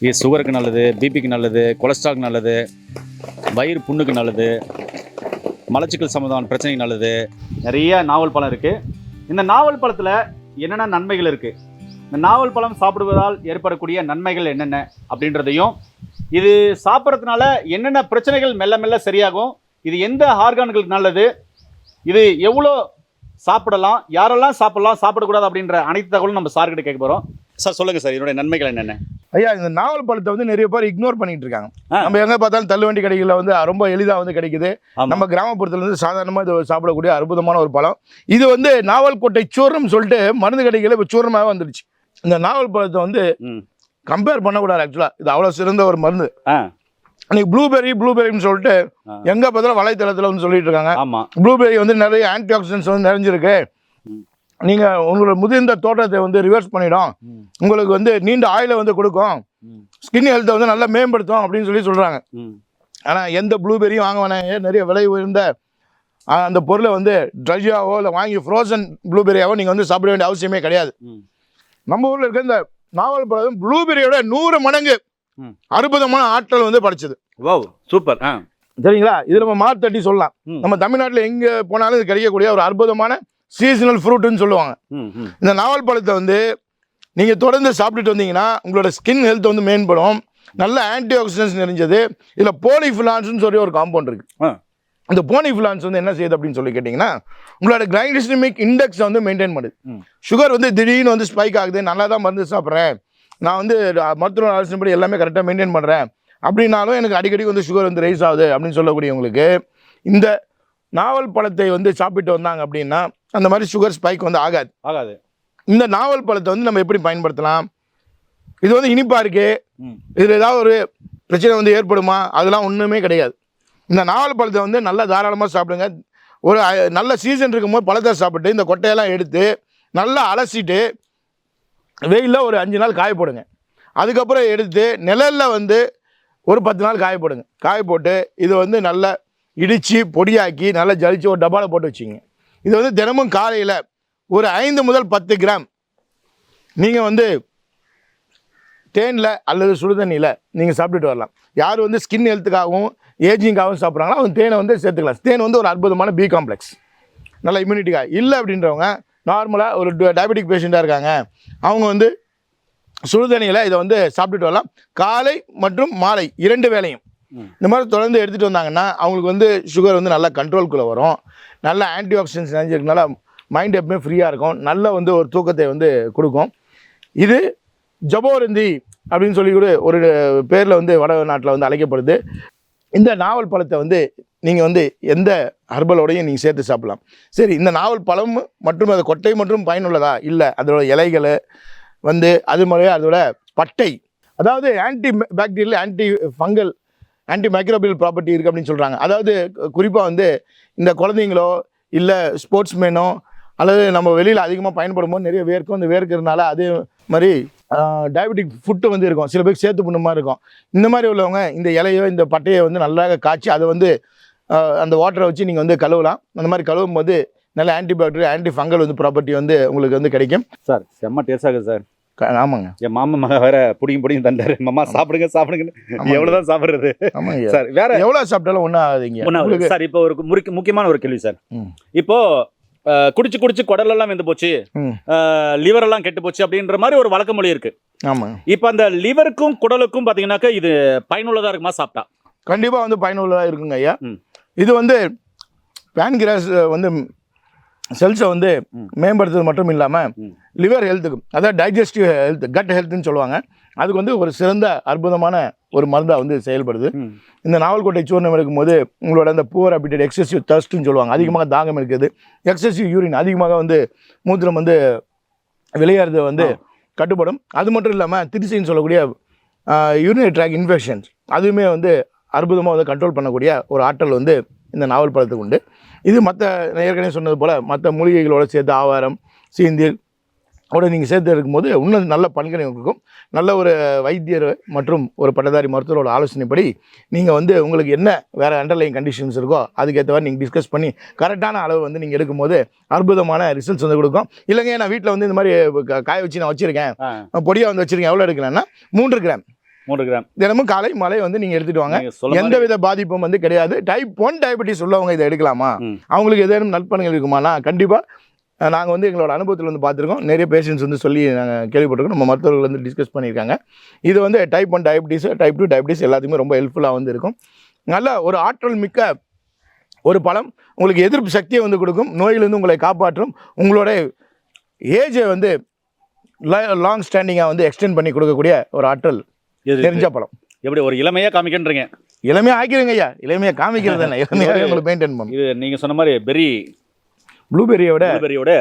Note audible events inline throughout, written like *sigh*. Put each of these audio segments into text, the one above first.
இது சுகருக்கு நல்லது பிபிக்கு நல்லது கொலஸ்ட்ரால்க்கு நல்லது வயிறு புண்ணுக்கு நல்லது மலச்சிக்கல் சம்மந்தமான பிரச்சனைக்கு நல்லது. நிறைய நாவல் பழம் இருக்குது இந்த நாவல் பழத்தில் என்னென்ன நன்மைகள் இருக்குது இந்த நாவல் பழம் சாப்பிடுவதால் ஏற்படக்கூடிய நன்மைகள் என்னென்ன அப்படின்றதையும் இது சாப்பிட்றதுனால என்னென்ன பிரச்சனைகள் மெல்ல மெல்ல சரியாகும் இது எந்த ஆர்கான்களுக்கு நல்லது இது எவ்வளோ சாப்பிடலாம் யாரெல்லாம் சாப்பிடலாம் சாப்பிடக்கூடாது அப்படின்ற அனைத்து தகவலும் நம்ம சார்கிட்ட கேட்க போகிறோம் சார் சொல்லுங்கள் சார் இதனுடைய நன்மைகள் என்னென்ன? ஐயா இந்த நாவல் பழத்தை வந்து நிறைய பேர் இக்னோர் பண்ணிட்டு இருக்காங்க. நம்ம எங்க பார்த்தாலும் தள்ளுவண்டி கடைகளில் வந்து ரொம்ப எளிதா வந்து கிடைக்குது. நம்ம கிராமப்புறத்துல இருந்து சாதாரணமா இது சாப்பிடக்கூடிய அற்புதமான ஒரு பழம். இது வந்து நாவல் கொட்டை சூர்ணம் சொல்லிட்டு மருந்து கடைகளில் இப்போ சூர்ணமாகவே வந்துடுச்சு இந்த நாவல் பழத்தை வந்து கம்பேர் பண்ணக்கூடாது ஆக்சுவலா இது அவ்வளவு சிறந்த ஒரு மருந்து. ஆ. இன்னைக்கு ப்ளூபெர்ரி ப்ளூபெரின்னு சொல்லிட்டு. எங்க பார்த்தாலும் வலைத்தளத்துல வந்து சொல்லிட்டு இருக்காங்க. ஆமாம் ப்ளூபெர்ரி வந்து நிறைய ஆன்டி ஆக்சிடென்ட்ஸ் வந்து நிறைஞ்சிருக்கு. ம். நீங்க உங்களோட முதிர்ந்த தோட்டத்தை வந்து ரிவர்ஸ் பண்ணிடும். உங்களுக்கு வந்து நீண்ட ஆயிலை வந்து கொடுக்கும். ஸ்கின் ஹெல்த்தை வந்து நல்லா மேம்படுத்தும் அப்படின்னு சொல்லி சொல்றாங்க. ம். ஆனா எந்த ப்ளூபெரியும் வாங்க வேணாம் நிறைய விலை உயர்ந்த அந்த பொருளை வந்து ட்ரையாவோ இல்லை வாங்கி ஃப்ரோசன் ப்ளூபெரியாவோ நீங்கள் வந்து சாப்பிட வேண்டிய அவசியமே கிடையாது. நம்ம ஊரில் இருக்க இந்த நாவல் பழம் ப்ளூபெரியோட நூறு மடங்கு. அற்புதமான ஆற்றல் வந்து படைச்சது. வா சூப்பர். சரிங்களா? இது நம்ம மார்க் தட்டி சொல்லலாம். நம்ம தமிழ்நாட்டில் எங்கே போனாலும் இது கிடைக்கக்கூடிய ஒரு அற்புதமான சீசனல் ஃப்ரூட்டுன்னு சொல்லுவாங்க. இந்த நாவல் பழத்தை வந்து நீங்கள் தொடர்ந்து சாப்பிட்டுட்டு வந்தீங்கன்னா உங்களோட ஸ்கின் ஹெல்த் வந்து மேம்படும். நல்ல ஆன்டி ஆக்சிடென்ட்ஸ் நிறைஞ்சது. இதில் போலிஃபிலான்ஸ்னு சொல்லி ஒரு காம்பவுண்ட் இருக்கு. ஆ. இந்த போனிஃபிலான்ஸ் வந்து என்ன செய்யுது அப்படின்னு சொல்லி கேட்டிங்கன்னா உங்களோட கிளைண்டிஸ்டமிக் இண்டெக்ஸ் வந்து மெயின்டைன் பண்ணுது. சுகர் வந்து திடீர்னு வந்து ஸ்பைக் ஆகுது. நல்லா தான் மருந்து சாப்பிட்றேன். நான் வந்து மருத்துவ ஆலோசனைப்படி எல்லாமே கரெக்டாக மெயின்டைன் பண்ணுறேன் அப்படின்னாலும் எனக்கு அடிக்கடி வந்து சுகர் வந்து ரைஸ் ஆகுது அப்படின்னு சொல்லக்கூடியவங்களுக்கு இந்த நாவல் பழத்தை வந்து சாப்பிட்டு வந்தாங்க அப்படின்னா அந்த மாதிரி சுகர் ஸ்பைக் வந்து ஆகாது. ஆகாது. இந்த நாவல் பழத்தை வந்து நம்ம எப்படி பயன்படுத்தலாம்? இது வந்து இனிப்பா இருக்கு. ம். இதில் ஏதாவது ஒரு பிரச்சனை வந்து ஏற்படுமா? அதெல்லாம் ஒன்றுமே கிடையாது. இந்த நாவல் பழத்தை வந்து நல்லா தாராளமாக சாப்பிடுங்க. ஒரு நல்ல சீசன் இருக்கும்போது பழத்தை சாப்பிட்டு இந்த கொட்டையெல்லாம் எடுத்து நல்லா அலசிட்டு வெயிலில் ஒரு அஞ்சு நாள் காய போடுங்க. அதுக்கப்புறம் எடுத்து நிழலில் வந்து ஒரு பத்து நாள் காய போடுங்க. காய போட்டு இது வந்து நல்லா இடித்து பொடியாக்கி நல்லா ஜலிச்சு ஒரு டப்பாவில் போட்டு வச்சுங்க இது வந்து தினமும் காலையில் ஒரு ஐந்து முதல் பத்து கிராம். நீங்கள் வந்து தேனில் அல்லது சுடுதண்ணியில் நீங்கள் சாப்பிட்டுட்டு வரலாம். யார் வந்து ஸ்கின் ஹெல்த்துக்காகவும் ஏஜிங்காகவும் சாப்பிட்றாங்களோ அவங்க தேனை வந்து சேர்த்துக்கலாம். தேன் வந்து ஒரு அற்புதமான பி காம்ப்ளெக்ஸ் நல்ல இம்யூனிட்டிக்காக இல்லை அப்படின்றவங்க நார்மலாக ஒரு டயபெட்டிக் பேஷண்ட்டாக இருக்காங்க. அவங்க வந்து சுடுதண்ணியில் இதை வந்து சாப்பிட்டுட்டு வரலாம். காலை மற்றும் மாலை இரண்டு வேலையும் இந்த மாதிரி தொடர்ந்து எடுத்துகிட்டு வந்தாங்கன்னா அவங்களுக்கு வந்து சுகர் வந்து நல்லா கண்ட்ரோல்குள்ளே வரும். நல்ல ஆன்டி ஆக்சிடென்ட்ஸ் நினைஞ்சிருக்கனால மைண்ட் எப்பவுமே ஃப்ரீயாக இருக்கும். நல்ல வந்து ஒரு தூக்கத்தை வந்து கொடுக்கும். இது ஜபோரந்தி அப்படின்னு சொல்லி கூட ஒரு பேரில் வந்து வட நாட்டில் வந்து அழைக்கப்படுது. இந்த நாவல் பழத்தை வந்து நீங்கள் வந்து எந்த ஹர்பலோடையும் நீங்கள் சேர்த்து சாப்பிடலாம். சரி இந்த நாவல் பழம் மற்றும் அது கொட்டை மற்றும் பயனுள்ளதா? இல்லை அதோட இலைகள் வந்து அது மாதிரியே அதோட பட்டை அதாவது anti bacterial anti fungal anti microbial property இருக்குது அப்படின்னு சொல்கிறாங்க அதாவது குறிப்பாக வந்து இந்த குழந்தைங்களோ இல்லை ஸ்போர்ட்ஸ்மேனோ அல்லது நம்ம வெளியில் அதிகமாக பயன்படும் போது நிறைய வேர்க்கும் அந்த வேர்க்கிறதுனால அதே மாதிரி டயபெட்டிக் ஃபுட்டு வந்து இருக்கும். சில பேருக்கு சேர்த்து பண்ண மாதிரி இருக்கும். இந்த மாதிரி உள்ளவங்க இந்த இலையோ இந்த பட்டையை வந்து நல்லாக காய்ச்சி அதை வந்து அந்த வாட்டரை வச்சு நீங்கள் வந்து கழுவலாம். அந்த மாதிரி கழுவும் போது நல்ல ஆன்டிபயோட்டிக் ஆன்டி ஃபங்கல் வந்து ப்ராப்பர்ட்டி வந்து உங்களுக்கு வந்து கிடைக்கும். சார் செம்ம டேஸ்டாக இருக்குது சார். ஆமாங்க. என் மாமா மக வேற புடிங்க புடிங்க தந்தாரு. மாமா சாப்பிடுங்க சாப்பிடுங்கன்னு. ஆமாங்க. எவ்வளவுதான் சாப்பிடுறது? ஆமாங்க. சார் வேற எவ்வளோ சாப்பிட்டாலும் ஒன்றும் ஆகாதீங்க. சார் இப்போ ஒரு முறிக்க- முக்கியமான ஒரு கேள்வி சார். இப்போ குடிச்சு குடிச்சு குடலெல்லாம் வெந்து போச்சு. லிவர் எல்லாம் கெட்டு போச்சு அப்படின்ற மாதிரி ஒரு வழக்க மொழி இருக்கு. ஆமாங்க இப்போ அந்த லிவருக்கும் குடலுக்கும் பாத்தீங்கன்னாக்கா இது பயனுள்ளதா இருக்குமா சாப்பிட்டா? கண்டிப்பாக வந்து பயனுள்ளதாக இருக்குங்க ஐயா. இது வந்து பேன்கிராஸ் வந்து செல்ஸை வந்து. மேம்படுத்துறது மட்டும் இல்லாமல். லிவர் ஹெல்த்துக்கு அதாவது டைஜஸ்டிவ் ஹெல்த் கட் ஹெல்த்னு சொல்லுவாங்க. அதுக்கு வந்து ஒரு சிறந்த அற்புதமான ஒரு மருந்தாக வந்து செயல்படுது. இந்த நாவல்கோட்டை சூர்ணம் எடுக்கும்போது உங்களோட அந்த புவர் அபிடேட் எக்ஸசிவ் தர்ஸ்ட்னு சொல்லுவாங்க. அதிகமாக தாகம் இருக்குது எக்ஸசிவ் யூரின் அதிகமாக வந்து மூத்திரம் வந்து வெளியேறது வந்து கட்டுப்படும். அது மட்டும் இல்லாமல் திருச்சின்னு சொல்லக்கூடிய யூரினரி ட்ராக் இன்ஃபெக்ஷன்ஸ் அதுவுமே வந்து அற்புதமாக வந்து கண்ட்ரோல் பண்ணக்கூடிய ஒரு ஆற்றல் வந்து இந்த நாவல் பழத்துக்கு உண்டு. இது மற்ற ஏற்கனவே சொன்னது போல் மற்ற மூலிகைகளோட சேர்த்து ஆவாரம் சீந்தில் ஓட நீங்கள் சேர்த்து இருக்கும்போது இன்னும் நல்ல பலன்களை கொடுக்கும். நல்ல ஒரு வைத்தியர் மற்றும் ஒரு பட்டதாரி மருத்துவரோட ஆலோசனைப்படி நீங்கள் வந்து உங்களுக்கு என்ன வேறு அண்டர்லைன் கண்டிஷன்ஸ் இருக்கோ அதுக்கேற்ற மாதிரி நீங்கள் டிஸ்கஸ் பண்ணி கரெக்டான அளவு வந்து நீங்கள் எடுக்கும்போது அற்புதமான ரிசல்ட்ஸ் வந்து கொடுக்கும். இல்லைங்க நான் வீட்டில் வந்து இந்த மாதிரி காய வச்சு நான் வச்சுருக்கேன். பொடியாக வந்து வச்சுருக்கேன். எவ்வளோ எடுக்கிறேன்னா மூன்று கிராம். மூன்று கிராம். தினமும் காலை மாலை வந்து நீங்கள் எடுத்துட்டு வாங்க. நீங்க எந்த வித பாதிப்பும் வந்து கிடையாது. டைப் ஒன் டயபெட்டிஸ் உள்ளவங்க இதை எடுக்கலாமா. அவங்களுக்கு ஏதேனும் நற்பலன்கள் இருக்குமானா? கண்டிப்பாக நாங்கள் வந்து எங்களோட அனுபவத்தில் வந்து பார்த்துருக்கோம். நிறைய பேஷண்ட்ஸ் வந்து சொல்லி நாங்கள் கேள்விப்பட்டிருக்கோம். நம்ம மருத்துவர்கள் வந்து டிஸ்கஸ் பண்ணியிருக்காங்க. இது வந்து type one diabetes type two diabetes எல்லாத்துக்குமே ரொம்ப ஹெல்ப்ஃபுல்லாக வந்து இருக்கும். நல்ல ஒரு ஆற்றல் மிக்க ஒரு பழம். உங்களுக்கு எதிர்ப்பு சக்தியை வந்து கொடுக்கும். நோயிலிருந்து உங்களை காப்பாற்றும். உங்களோட ஏஜை வந்து லாங் ஸ்டாண்டிங்காக வந்து எக்ஸ்டெண்ட் பண்ணி கொடுக்கக்கூடிய ஒரு ஆற்றல் இது தெரிஞ்ச பழம். எப்படி ஒரு இளமையா காமிக்கின்றீங்க இளமையாக ஆக்கிடுங்க ஐயா. இளமையாக காமிக்கிறது தானே. *laughs* இளமையாக உங்களை மெயின்டைன் பண்ணும் இது நீங்க சொன்ன மாதிரி பெரி ப்ளூபெரியை விட ப்ளூபெரியோட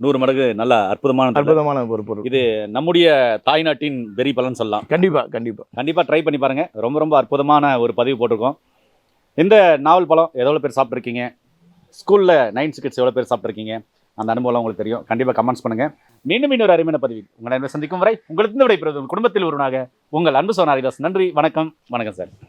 நூறு மடங்கு நல்ல அற்புதமான. அற்புதமான ஒரு பொருள். இது நம்முடைய தாய்நாட்டின் பெரி பலன் சொல்லலாம். கண்டிப்பாக கண்டிப்பாக கண்டிப்பாக ட்ரை பண்ணி பாருங்க. ரொம்ப ரொம்ப அற்புதமான ஒரு பதிவு போட்டிருக்கோம். இந்த நாவல் பழம் எவ்வளோ பேர் சாப்பிட்ருக்கீங்க ஸ்கூலில் நைன்த் கிட்ஸ் எவ்வளோ பேர் சாப்பிட்ருக்கீங்க அந்த அனுபவம் உங்களுக்கு தெரியும். கண்டிப்பாக கமெண்ட்ஸ் பண்ணுங்க. மீண்டும் இன்னொரு அருமையான பதிவு உங்களை சந்திக்கும் வரை உங்களுக்கு விடைபெறுவது குடும்பத்தில் ஒருவனாக உங்கள் அன்பு சோனாரிதாஸ் நன்றி வணக்கம் வணக்கம் சார்.